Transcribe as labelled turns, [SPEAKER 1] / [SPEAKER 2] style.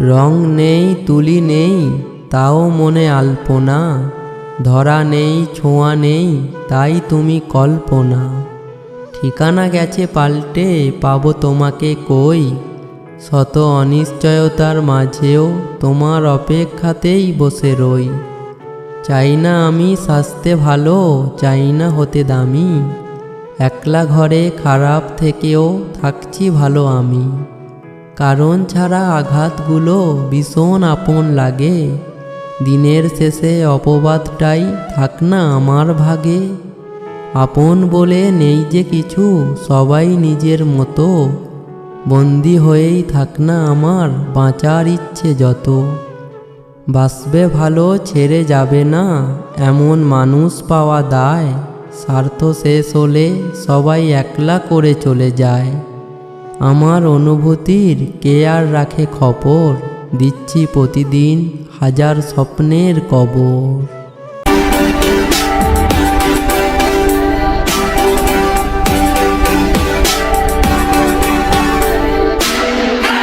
[SPEAKER 1] রং নেই, তুলি নেই, তাও মনে আলপনা। ধরা নেই, ছোঁয়া নেই, তাই তুমি কল্পনা। ঠিকানা গেছে পাল্টে, পাবো তোমাকে কই? শত অনিশ্চয়তার মাঝেও তোমার অপেক্ষাতেই বসে রই। চাই না আমি স্বাস্থ্যে ভালো, চাই না হতে দামি। একলা ঘরে খারাপ থেকেও থাকছি ভালো আমি। কারণ ছাড়া আঘাতগুলো ভীষণ আপন লাগে। দিনের শেষে অপবাদটাই থাক না আমার ভাগে। আপন বলে নেই যে কিছু, সবাই নিজের মতো। বন্দি হয়েই থাক না আমার, বাঁচার ইচ্ছে যত। বাসবে ভালো, ছেড়ে যাবে না, এমন মানুষ পাওয়া দায়। স্বার্থ শেষ হলে সবাই একলা করে চলে যায়। আমার অনুভূতির কে আর রাখে খবর? দিচ্ছি প্রতিদিন হাজার স্বপ্নের কবর।